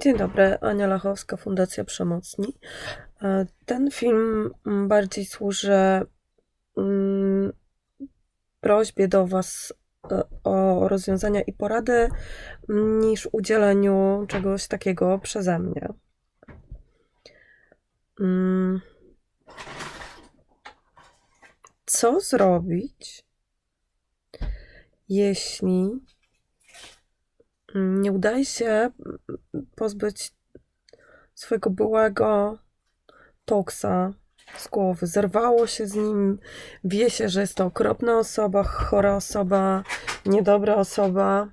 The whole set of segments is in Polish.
Dzień dobry, Ania Lachowska, Fundacja Przemocni. E, Ten film mm, bardziej służy mm, prośbie do Was e, o rozwiązania i porady, mm, niż udzieleniu czegoś takiego przeze mnie. Co zrobić, jeśli nie udaje się pozbyć swojego byłego toksa z głowy. Zerwało się z nim, wie się, że jest to okropna osoba, chora osoba, niedobra osoba.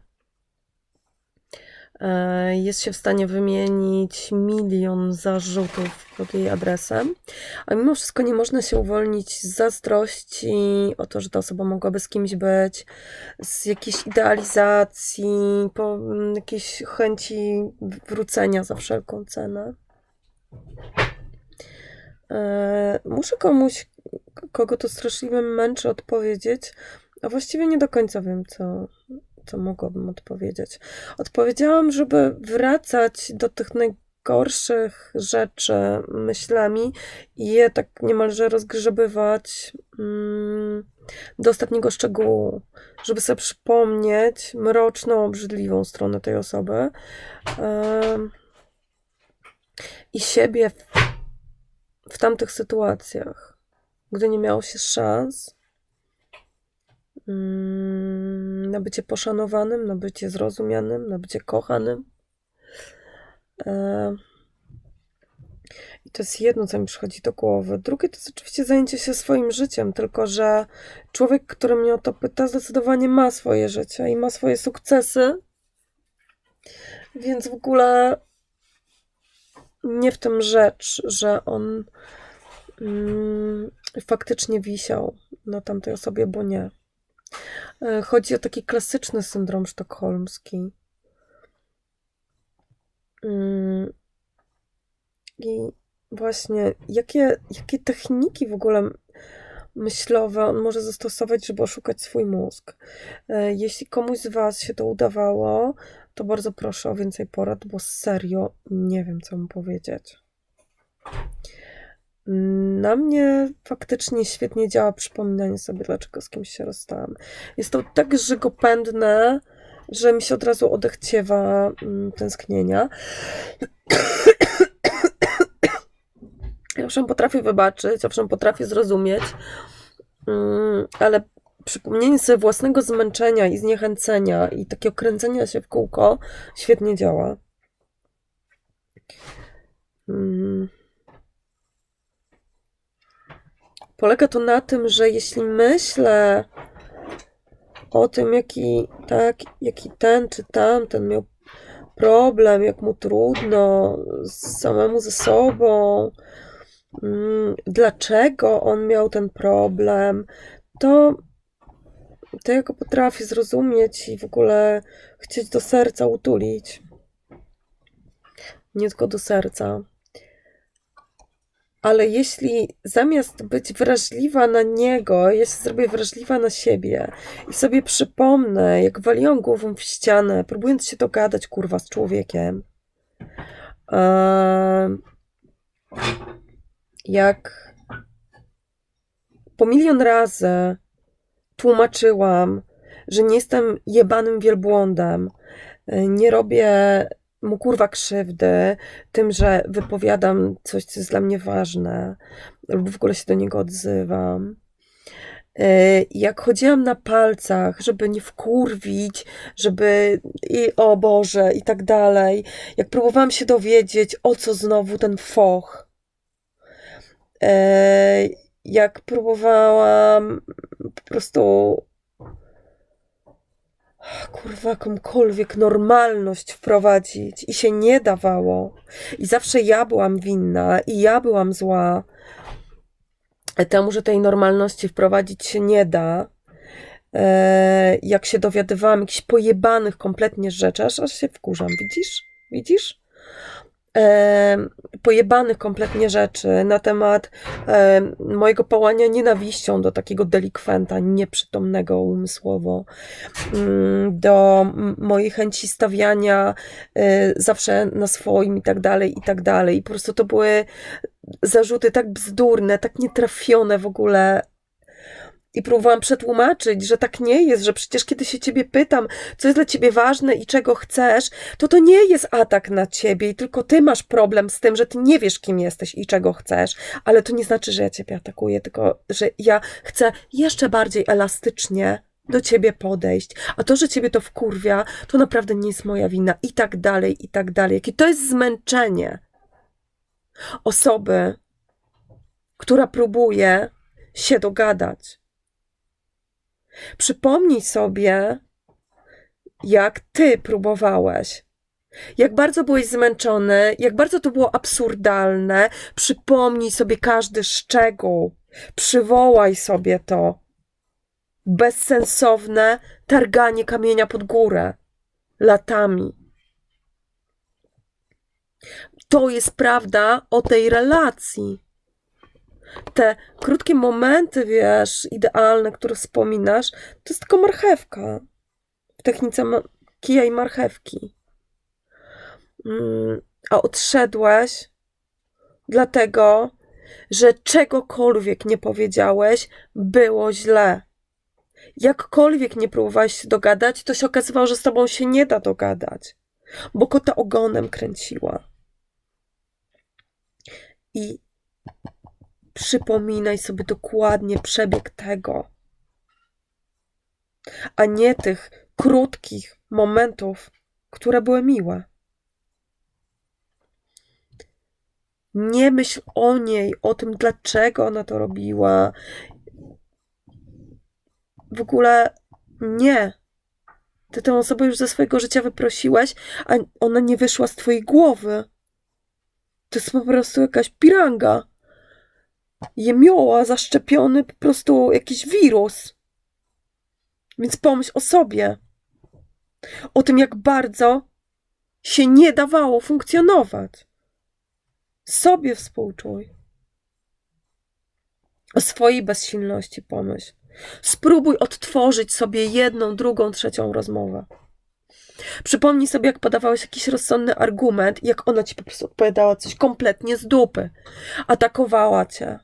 E, Jest się w stanie wymienić milion zarzutów pod jej adresem, a mimo wszystko nie można się uwolnić z zazdrości o to, że ta osoba mogłaby z kimś być, z jakiejś idealizacji, po mm, jakiejś chęci wrócenia za wszelką cenę. E, Muszę komuś, kogo to straszliwie męczy, odpowiedzieć, a właściwie nie do końca wiem, co, co mogłabym odpowiedzieć. Odpowiedziałam, żeby wracać do tych najgorszych rzeczy myślami i je tak niemalże rozgrzebywać mm, do ostatniego szczegółu, żeby sobie przypomnieć mroczną, obrzydliwą stronę tej osoby i siebie w, tamtych sytuacjach, gdy nie miało się szans na bycie poszanowanym, na bycie zrozumianym, na bycie kochanym. E, I to jest jedno, co mi przychodzi do głowy. Drugie to jest oczywiście zajęcie się swoim życiem, tylko że człowiek, który mnie o to pyta, zdecydowanie ma swoje życie i ma swoje sukcesy, więc w ogóle nie w tym rzecz, że on mm, faktycznie wisiał na tamtej osobie, bo nie. E, Chodzi o taki klasyczny syndrom sztokholmski. Mm, I właśnie, jakie, jakie techniki w ogóle myślowe on może zastosować, żeby oszukać swój mózg? E, Jeśli komuś z Was się to udawało, to bardzo proszę o więcej porad, bo serio nie wiem, co mu powiedzieć. Na mnie faktycznie świetnie działa przypominanie sobie, dlaczego z kimś się rozstałam. Jest to tak żygopędne, że mi się od razu odechciewa mm, tęsknienia. Owszem, potrafię wybaczyć, owszem, potrafię zrozumieć, mm, ale przypomnienie sobie własnego zmęczenia i zniechęcenia i takiego kręcenia się w kółko świetnie działa. Mm. Polega to na tym, że jeśli myślę o tym, jaki, tak, jaki ten czy tamten miał problem, jak mu trudno samemu ze sobą, mm, dlaczego on miał ten problem, to, to ja go potrafię zrozumieć i w ogóle chcieć do serca utulić. Nie tylko do serca. Ale jeśli zamiast być wrażliwa na niego, ja się zrobię wrażliwa na siebie i sobie przypomnę, jak waliłam głową w ścianę, próbując się dogadać, kurwa, z człowiekiem, em, jak po milion razy tłumaczyłam, że nie jestem jebanym wielbłądem, nie robię mu kurwa krzywdy tym, że wypowiadam coś, co jest dla mnie ważne, albo w ogóle się do niego odzywam. Y, Jak chodziłam na palcach, żeby nie wkurwić, żeby i o Boże, i tak dalej. Jak próbowałam się dowiedzieć, o co znowu ten foch. Y, Jak próbowałam po prostu kurwa, jakąkolwiek normalność wprowadzić i się nie dawało. I zawsze ja byłam winna i ja byłam zła. Temu, że tej normalności wprowadzić się nie da. E, Jak się dowiadywałam jakichś pojebanych kompletnie rzeczy, aż, aż się wkurzam. Widzisz? Widzisz? Pojebanych kompletnie rzeczy, na temat mojego pałania nienawiścią do takiego delikwenta nieprzytomnego umysłowo, mm, do mojej chęci stawiania e, zawsze na swoim i tak dalej, i tak dalej. I po prostu to były zarzuty tak bzdurne, tak nietrafione w ogóle. I próbowałam przetłumaczyć, że tak nie jest, że przecież kiedy się ciebie pytam, co jest dla ciebie ważne i czego chcesz, to to nie jest atak na ciebie i tylko ty masz problem z tym, że ty nie wiesz, kim jesteś i czego chcesz, ale to nie znaczy, że ja ciebie atakuję, tylko że ja chcę jeszcze bardziej elastycznie do ciebie podejść, a to, że ciebie to wkurwia, to naprawdę nie jest moja wina i tak dalej, i tak dalej. Jakie to jest zmęczenie osoby, która próbuje się dogadać. Przypomnij sobie, jak ty próbowałeś. Jak bardzo byłeś zmęczony, jak bardzo to było absurdalne. Przypomnij sobie każdy szczegół. Przywołaj sobie to. Bezsensowne targanie kamienia pod górę latami. To jest prawda o tej relacji te krótkie momenty, wiesz, idealne, które wspominasz, to jest tylko marchewka. W technice kija i marchewki. Mm, a odszedłeś dlatego, że czegokolwiek nie powiedziałeś, było źle. Jakkolwiek nie próbowałeś się dogadać, to się okazywało, że z tobą się nie da dogadać, bo kota ogonem kręciła. I przypominaj sobie dokładnie przebieg tego, a nie tych krótkich momentów, które były miłe. Nie myśl o niej, o tym, dlaczego ona to robiła. W ogóle nie. Ty tę osobę już ze swojego życia wyprosiłeś, a ona nie wyszła z twojej głowy. To jest po prostu jakaś piranga jemioła, zaszczepiony po prostu jakiś wirus. Więc pomyśl o sobie. O tym, jak bardzo się nie dawało funkcjonować. Sobie współczuj. O swojej bezsilności pomyśl. Spróbuj odtworzyć sobie jedną, drugą, trzecią rozmowę. Przypomnij sobie, jak podawałeś jakiś rozsądny argument, jak ona ci po prostu odpowiadała coś kompletnie z dupy. Atakowała cię.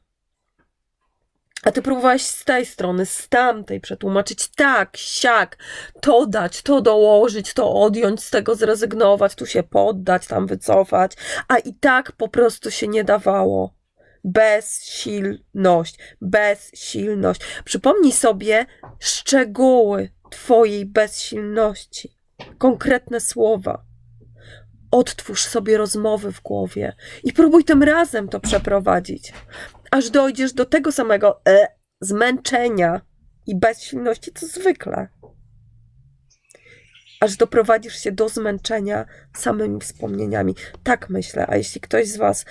A ty próbowałeś z tej strony, z tamtej przetłumaczyć tak, siak, to dać, to dołożyć, to odjąć, z tego zrezygnować, tu się poddać, tam wycofać, a i tak po prostu się nie dawało. Bezsilność, bezsilność. Przypomnij sobie szczegóły Twojej bezsilności, konkretne słowa. Odtwórz sobie rozmowy w głowie i próbuj tym razem to przeprowadzić aż dojdziesz do tego samego e, zmęczenia i bezsilności, co zwykle. Aż doprowadzisz się do zmęczenia samymi wspomnieniami. Tak myślę, a jeśli ktoś z Was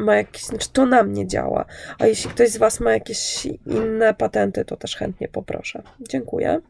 ma jakieś, znaczy to na mnie działa, a jeśli ktoś z Was ma jakieś inne patenty, to też chętnie poproszę. Dziękuję.